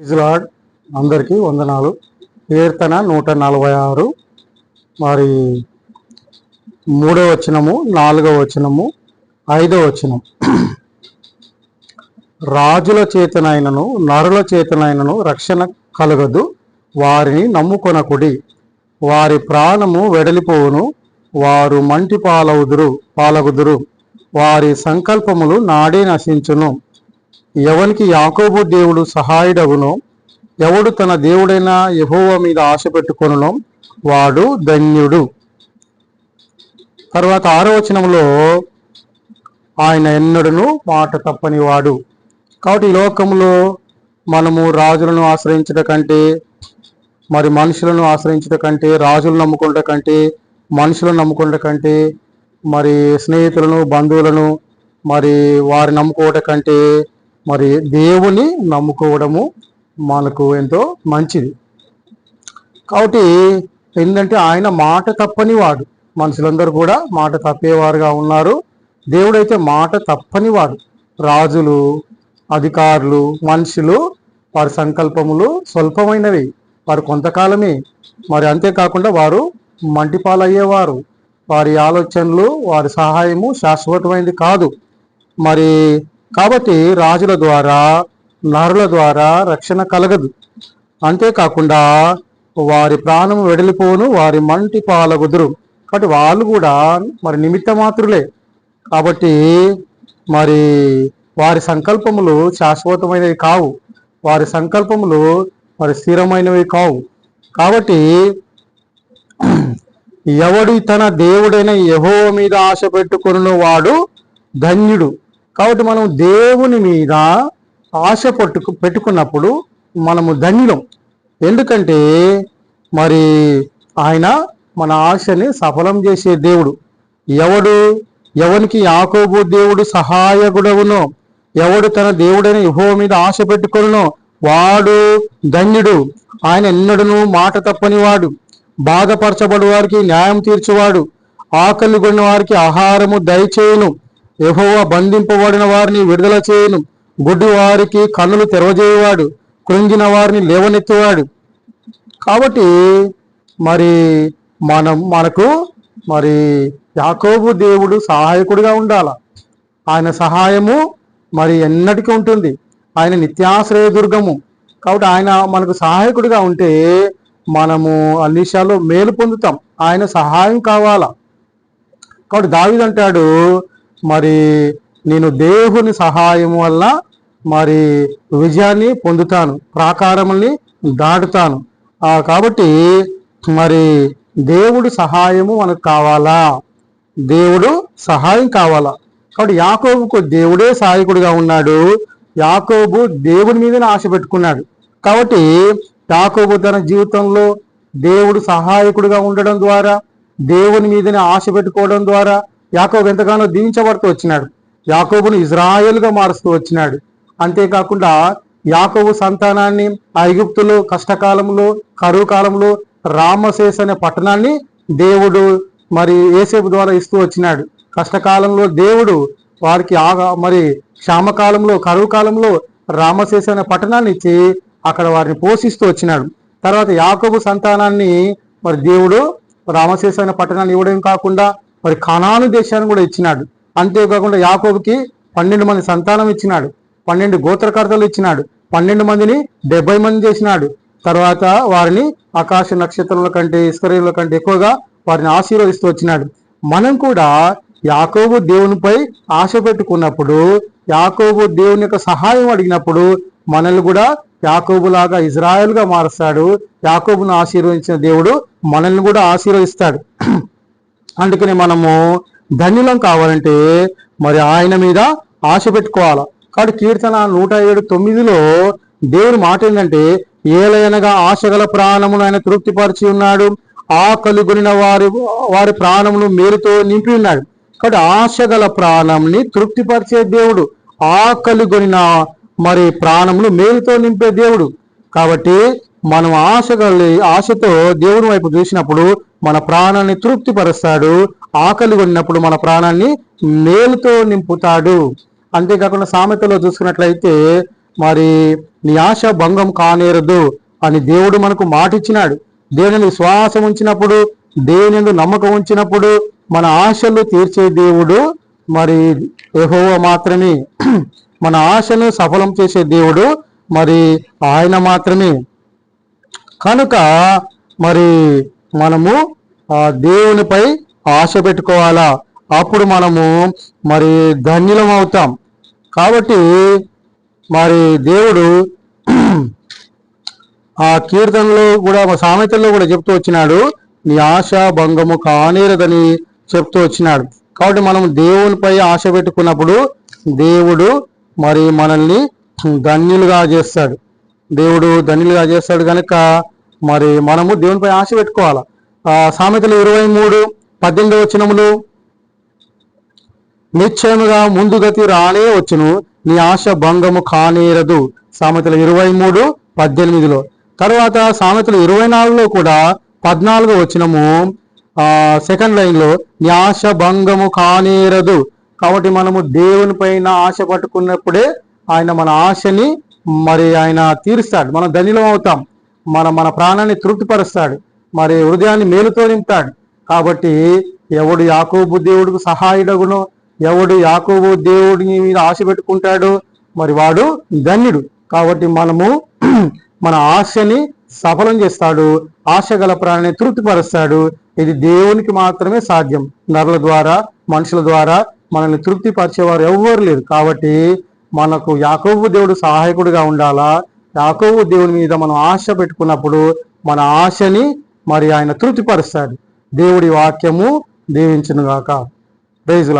ఇజ్లాడ్ అందరికీ వందనాలు. కీర్తన నూట నలభై ఆరు. మరి మూడో వచనము నాలుగో వచనము ఐదో వచనం. రాజుల చేతనైనను నరుల చేతనైనను రక్షణ కలగదు. వారిని నమ్ముకొనకుడి. వారి ప్రాణము వెడలిపోవును. వారు మంటి పాలవుదురు పాలగుదురు. వారి సంకల్పములు నాడే నశించును. ఎవనికి యాకోబు దేవుడు సహాయుడవునో ఎవడు తన దేవుడైన యహోవ మీద ఆశ పెట్టుకొనునో వాడు ధన్యుడు. తర్వాత ఆరవచనంలో ఆయన ఎన్నడను మాట తప్పని వాడు కాబట్టి ఈ లోకంలో మనము రాజులను ఆశ్రయించట కంటే మరి మనుషులను ఆశ్రయించట కంటే రాజులను నమ్ముకుంట కంటే మనుషులను నమ్ముకుంట కంటే మరి స్నేహితులను బంధువులను మరి వారి నమ్ముకోవట కంటే మరి దేవుని నమ్ముకోవడము మనకు ఎంతో మంచిది. కాబట్టి ఏంటంటే ఆయన మాట తప్పని వాడు మనుషులందరూ కూడా మాట తప్పేవారుగా ఉన్నారు. దేవుడైతే మాట తప్పని వాడు రాజులు అధికారులు మనుషులు వారి సంకల్పములు స్వల్పమైనవి. వారు కొంతకాలమే. మరి అంతేకాకుండా వారు మంటిపాలయ్యేవారు వారి ఆలోచనలు వారి సహాయము శాశ్వతమైనది కాదు. మరి కాబట్టి రాజుల ద్వారా నరుల ద్వారా రక్షణ కలగదు. అంతేకాకుండా వారి ప్రాణం వెడలిపోను వారి మంటి పాలగుదురు. కాబట్టి వాళ్ళు కూడా మరి నిమిత్త మాత్రులే. కాబట్టి మరి వారి సంకల్పములు శాశ్వతమైనవి కావు. వారి సంకల్పములు మరి స్థిరమైనవి కావు. కాబట్టి ఎవడు తన దేవుడైన యహో మీద ఆశ పెట్టుకున్న వాడు ధన్యుడు. కాబట్టి మనం దేవుని మీద ఆశ పట్టుకు పెట్టుకున్నప్పుడు మనము ధన్యులం. ఎందుకంటే మరి ఆయన మన ఆశని సఫలం చేసే దేవుడు. ఎవడు? ఎవనికి యాకోబు దేవుడు సహాయకుడవునో ఎవడు తన దేవుడైన యుహో మీద ఆశ పెట్టుకొనునో? వాడు ధన్యుడు. ఆయన ఎన్నడను మాట తప్పని వాడు బాధపరచబడి వారికి న్యాయం తీర్చువాడు. ఆకలి కొన్న వారికి ఆహారము దయచేయును. యహోవా బంధింపబడిన వారిని విడుదల చేయను. గుడ్డి వారికి కన్నులు తెరవజేయవాడు కృంగిన వారిని లేవనెత్తువాడు. కాబట్టి మరి మనం మనకు మరి యాకోబు దేవుడు సహాయకుడిగా ఉండాల. ఆయన సహాయము మరి ఎన్నటికీ ఉంటుంది. ఆయన నిత్యాశ్రయ దుర్గము. కాబట్టి ఆయన మనకు సహాయకుడిగా ఉంటే మనము అన్ని విషయాల్లో మేలు పొందుతాం. ఆయన సహాయం కావాలా. కాబట్టి దావిదంటాడు మరి నేను దేవుని సహాయం వల్ల మరి విజయాన్ని పొందుతాను ప్రాకారముల్ని దాటుతాను. కాబట్టి మరి దేవుడి సహాయము మనకు కావాలా? దేవుడు సహాయం కావాలా? కాబట్టి యాకోబుకు దేవుడే సహాయకుడిగా ఉన్నాడు. యాకోబు దేవుడి మీదనే ఆశ పెట్టుకున్నాడు. కాబట్టి యాకోబు తన జీవితంలో దేవుడు సహాయకుడిగా ఉండడం ద్వారా దేవుని మీదనే ఆశ పెట్టుకోవడం ద్వారా యాకోబు ఎంతగానో దీవించబడుతూ వచ్చినాడు. యాకోబును ఇజ్రాయేల్గా మారుస్తూ వచ్చినాడు. అంతేకాకుండా యాకోబు సంతానాన్ని ఐగుప్తులో కష్టకాలంలో కరువు కాలంలో రామశేష్ అనే పట్టణాన్ని దేవుడు మరి ఏసేపు ద్వారా ఇస్తూ వచ్చినాడు. కష్టకాలంలో దేవుడు వారికి ఆగా మరి క్షామకాలంలో కరువు కాలంలో రామశేష అనే పట్టణాన్ని ఇచ్చి అక్కడ వారిని పోషిస్తూ వచ్చినాడు. తర్వాత యాకోబు సంతానాన్ని మరి దేవుడు రామశేష అనే పట్టణాన్ని ఇవ్వడం కాకుండా మరి కణాను దేశాన్ని కూడా ఇచ్చినాడు. అంతేకాకుండా యాకోబుకి పన్నెండు మంది సంతానం ఇచ్చినాడు. పన్నెండు గోత్రకర్తలు ఇచ్చినాడు. పన్నెండు మందిని డెబ్బై మంది చేసినాడు. తర్వాత వారిని ఆకాశ నక్షత్రాల కంటే ఇస్కరీల కంటే ఎక్కువగా వారిని ఆశీర్వదిస్తూ వచ్చినాడు. మనం కూడా యాకోబు దేవునిపై ఆశ పెట్టుకున్నప్పుడు యాకోబు దేవుని యొక్క సహాయం అడిగినప్పుడు మనల్ని కూడా యాకోబులాగా ఇజ్రాయెల్గా మారుస్తాడు. యాకోబును ఆశీర్వదించిన దేవుడు మనల్ని కూడా ఆశీర్వదిస్తాడు. అందుకని మనము ధన్యులం కావాలంటే మరి ఆయన మీద ఆశ పెట్టుకోవాలి. కాబట్టి కీర్తన నూట ఏడు తొమ్మిదిలో దేవుని మాట ఏంటంటే ఏలయనగా ఆశగల ప్రాణమును ఆయన తృప్తిపరిచి ఉన్నాడు. ఆ కలుగొనిన వారి వారి ప్రాణమును మేలుతో నింపి ఉన్నాడు. కాబట్టి ఆశగల ప్రాణంని తృప్తిపరిచే దేవుడు ఆ కలుగొనిన మరి ప్రాణమును మేలుతో నింపే దేవుడు. కాబట్టి మనం ఆశ కలిగి ఆశతో దేవుని వైపు చూసినప్పుడు మన ప్రాణాన్ని తృప్తిపరుస్తాడు. ఆకలి కొన్నప్పుడు మన ప్రాణాన్ని మేలుతో నింపుతాడు. అంతేకాకుండా సామెతలో చూసుకున్నట్లయితే మరి నీ ఆశ భంగం కానేరదు అని దేవుడు మనకు మాట ఇచ్చినాడు దేవుని విశ్వాసం ఉంచినప్పుడు దేవుని నమ్మకం ఉంచినప్పుడు మన ఆశలు తీర్చే దేవుడు మరి యెహోవా మాత్రమే. మన ఆశను సఫలం చేసే దేవుడు మరి ఆయన మాత్రమే. కనుక మరి మనము ఆ దేవునిపై ఆశ పెట్టుకోవాలా? అప్పుడు మనము మరి ధన్యులం అవుతాం. కాబట్టి మరి దేవుడు ఆ కీర్తనలో కూడా సామెతల్లో కూడా చెప్తూ వచ్చినాడు. నీ ఆశ భంగము కానేరదని చెప్తూ వచ్చినాడు. కాబట్టి మనం దేవునిపై ఆశ పెట్టుకున్నప్పుడు దేవుడు మరి మనల్ని ధన్యులుగా చేస్తాడు. దేవుడు ధన్యులుగా చేస్తాడు కనుక మరి మనము దేవునిపై ఆశ పెట్టుకోవాలి? సామెతలు ఇరవై మూడు పద్దెనిమిది వచ్చినములు నిశ్చయముగా ముందుగతి రానే వచ్చును నీ ఆశ భంగము కానేరదు. సామెతలు ఇరవై మూడు పద్దెనిమిదిలో. తర్వాత సామెతలు ఇరవై నాలుగులో కూడా పద్నాలుగు వచ్చినము సెకండ్ లైన్లో నీ ఆశ భంగము కానేరదు. కాబట్టి మనము దేవుని పైన ఆశ పట్టుకున్నప్పుడే ఆయన మన ఆశని మరి ఆయన తీరుస్తాడు. మనం ధనిలం అవుతాం. మన మన ప్రాణాన్ని తృప్తిపరుస్తాడు. మరి హృదయాన్ని మేలుతో నింపుతాడు. కాబట్టి ఎవడు యాకోబు దేవుడికి సహాయుడగునో ఎవడు యాకోబు దేవుడిని మీద ఆశ పెట్టుకుంటాడో మరి వాడు ధన్యుడు. కాబట్టి మనము మన ఆశని సఫలం చేస్తాడు. ఆశ గల ప్రాణాన్ని తృప్తిపరుస్తాడు. ఇది దేవునికి మాత్రమే సాధ్యం. నరుల ద్వారా మనుషుల ద్వారా మనల్ని తృప్తిపరిచేవారు ఎవ్వరు లేరు. కాబట్టి మనకు యాకోబు దేవుడు సహాయకుడిగా ఉండాలా? యాకోబు దేవుని మీద మనం ఆశ పెట్టుకున్నప్పుడు మన ఆశని మరి ఆయన తృప్తిపరుస్తాడు. దేవుడి వాక్యము దీవించునుగాక. ప్రైజ్